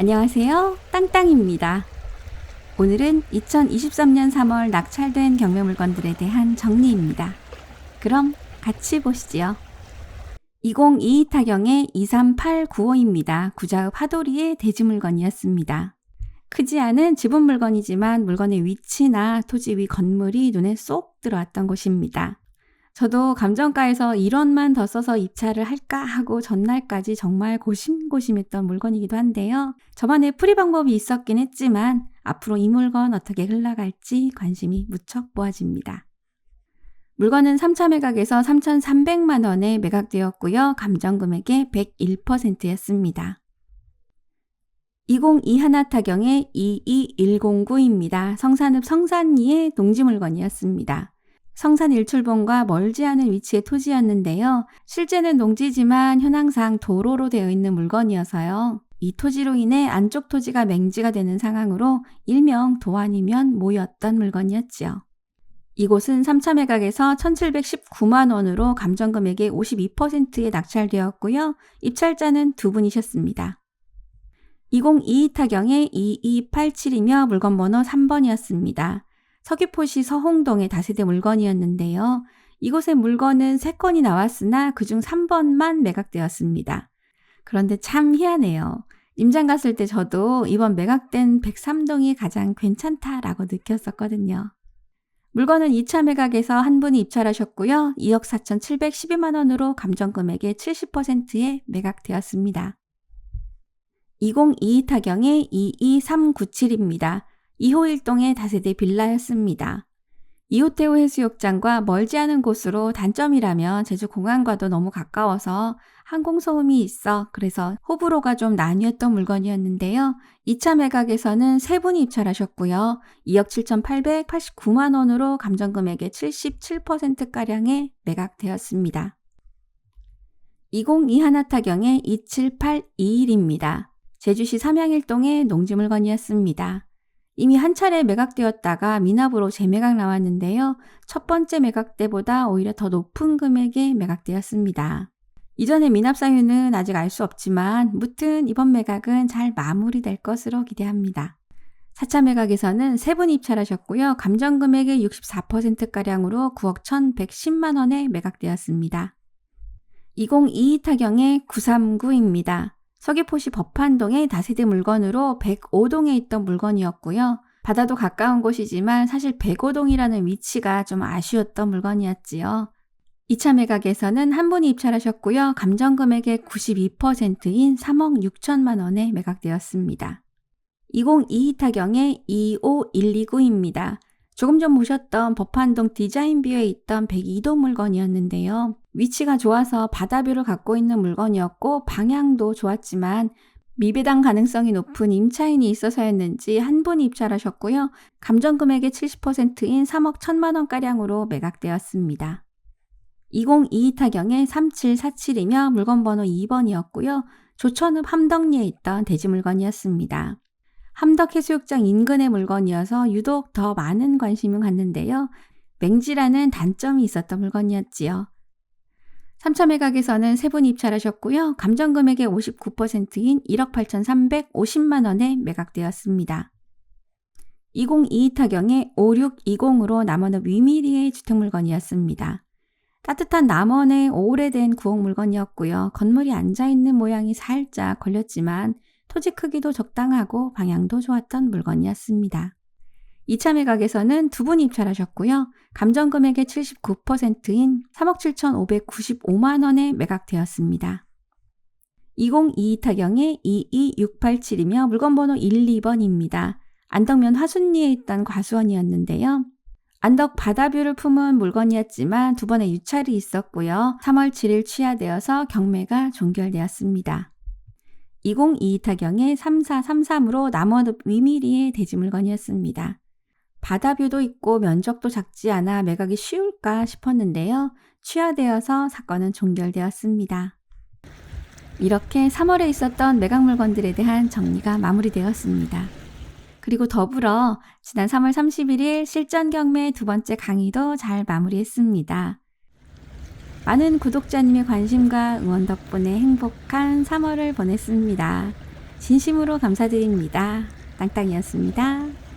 안녕하세요. 땅땅입니다. 오늘은 2023년 3월 낙찰된 경매 물건들에 대한 정리입니다. 그럼 같이 보시지요. 2022 타경의 23895입니다. 구자읍 하도리의 대지 물건이었습니다. 크지 않은 지분 물건이지만 물건의 위치나 토지 위 건물이 눈에 쏙 들어왔던 곳입니다. 저도 감정가에서 1원만 더 써서 입찰을 할까 하고 전날까지 정말 고심고심했던 물건이기도 한데요. 저만의 풀이 방법이 있었긴 했지만 앞으로 이 물건 어떻게 흘러갈지 관심이 무척 모아집니다. 물건은 3차 매각에서 3,300만 원에 매각되었고요. 감정 금액의 101%였습니다. 202 하나타경의 22109입니다. 성산읍 성산리의 농지 물건이었습니다. 성산 일출봉과 멀지 않은 위치의 토지였는데요. 실제는 농지지만 현황상 도로로 되어 있는 물건이어서요. 이 토지로 인해 안쪽 토지가 맹지가 되는 상황으로 일명 도안이면 모였던 물건이었지요. 이곳은 3차 매각에서 1719만 원으로 감정 금액의 52%에 낙찰되었고요. 입찰자는 두 분이셨습니다. 2022 타경의 2287이며 물건 번호 3번이었습니다. 서귀포시 서홍동의 다세대 물건이었는데요. 이곳의 물건은 3건이 나왔으나 그중 3번만 매각되었습니다. 그런데 참 희한해요. 임장 갔을 때 저도 이번 매각된 103동이 가장 괜찮다라고 느꼈었거든요. 물건은 2차 매각에서 한 분이 입찰하셨고요. 2억 4,712만 원으로 감정금액의 70%에 매각되었습니다. 2022 타경의 22397입니다. 2호 1동의 다세대 빌라였습니다. 이호태우 해수욕장과 멀지 않은 곳으로 단점이라면 제주 공항과도 너무 가까워서 항공소음이 있어 그래서 호불호가 좀 나뉘었던 물건이었는데요. 2차 매각에서는 세 분이 입찰하셨고요. 2억 7,889만 원으로 감정금액의 77%가량에 매각되었습니다. 202 하나타경의 27821입니다. 제주시 삼양일동의 농지물건이었습니다. 이미 한 차례 매각되었다가 미납으로 재매각 나왔는데요. 첫 번째 매각 때보다 오히려 더 높은 금액에 매각되었습니다. 이전의 미납 사유는 아직 알 수 없지만 무튼 이번 매각은 잘 마무리될 것으로 기대합니다. 4차 매각에서는 세 분 입찰하셨고요. 감정 금액의 64%가량으로 9억 1,110만 원에 매각되었습니다. 2022 타경의 939입니다. 서귀포시 법한동의 다세대 물건으로 105동에 있던 물건이었고요. 바다도 가까운 곳이지만 사실 105동이라는 위치가 좀 아쉬웠던 물건이었지요. 2차 매각에서는 한 분이 입찰하셨고요. 감정 금액의 92%인 3억 6천만 원에 매각되었습니다. 2022 타경의 25129입니다. 조금 전 보셨던 법한동 디자인뷰에 있던 102동 물건이었는데요. 위치가 좋아서 바다뷰를 갖고 있는 물건이었고 방향도 좋았지만 미배당 가능성이 높은 임차인이 있어서였는지 한 분이 입찰하셨고요. 감정 금액의 70%인 3억 1천만 원가량으로 매각되었습니다. 2022 타경의 3747이며 물건 번호 2번이었고요. 조천읍 함덕리에 있던 대지 물건이었습니다. 함덕 해수욕장 인근의 물건이어서 유독 더 많은 관심을 갖는데요. 맹지라는 단점이 있었던 물건이었지요. 3차 매각에서는 세 분 입찰하셨고요. 감정 금액의 59%인 1억 8,350만 원에 매각되었습니다. 2022 타경의 5620으로 남원읍 위미리의 주택 물건이었습니다. 따뜻한 남원의 오래된 구옥 물건이었고요. 건물이 앉아있는 모양이 살짝 걸렸지만 토지 크기도 적당하고 방향도 좋았던 물건이었습니다. 2차 매각에서는 두 분이 입찰하셨고요. 감정 금액의 79%인 3억 7,595만 원에 매각되었습니다. 2022 타경의 22687이며 물건 번호 1, 2번입니다. 안덕면 화순리에 있던 과수원이었는데요. 안덕 바다뷰를 품은 물건이었지만 두 번의 유찰이 있었고요. 3월 7일 취하되어서 경매가 종결되었습니다. 2022 타경의 3433으로 남원읍 위미리의 대지 물건이었습니다. 바다뷰도 있고 면적도 작지 않아 매각이 쉬울까 싶었는데요. 취하되어서 사건은 종결되었습니다. 이렇게 3월에 있었던 매각 물건들에 대한 정리가 마무리되었습니다. 그리고 더불어 지난 3월 31일 실전 경매 두 번째 강의도 잘 마무리했습니다. 많은 구독자님의 관심과 응원 덕분에 행복한 3월을 보냈습니다. 진심으로 감사드립니다. 땅땅이었습니다.